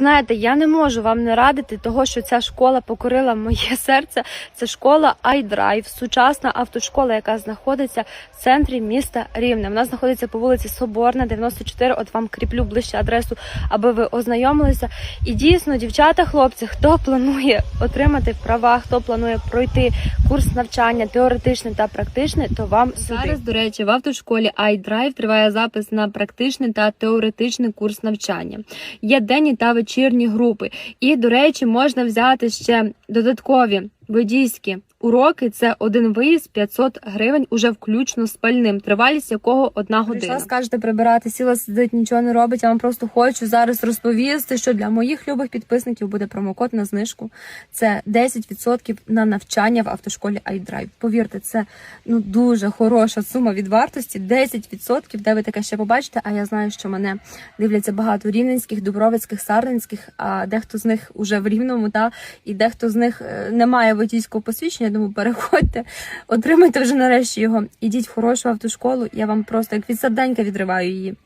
Знаєте, я не можу вам не радити того, що ця школа покорила моє серце. Це школа iDrive, сучасна автошкола, яка знаходиться в центрі міста Рівне. Вона знаходиться по вулиці Соборна, 94. От вам кріплю ближче адресу, аби ви ознайомилися. І дійсно, дівчата, хлопці, хто планує отримати права, хто планує пройти курс навчання теоретичний та практичний, то вам сюди. Зараз, до речі, в автошколі iDrive триває запис на практичний та теоретичний курс навчання. Є денні та групи. І, до речі, можна взяти ще додаткові водійські уроки. Це один виїзд 500 гривень, уже включно з пальним, тривалість якого одна година. Прийшла, скажете, прибирати, сіла сидить, нічого не робить. Я вам просто хочу зараз розповісти, що для моїх любих підписників буде промокод на знижку. Це 10% на навчання в автошколі iDrive. Повірте, це ну дуже хороша сума від вартості. 10%, де ви таке ще побачите. А я знаю, що мене дивляться багато рівненських, дубровицьких, сарненських, а дехто з них уже в рівному, та і дехто з них е, не має водійського посвідчення. Тому переходьте, отримайте вже нарешті його. Ідіть в хорошу автошколу. Я вам просто як від саденька відриваю її.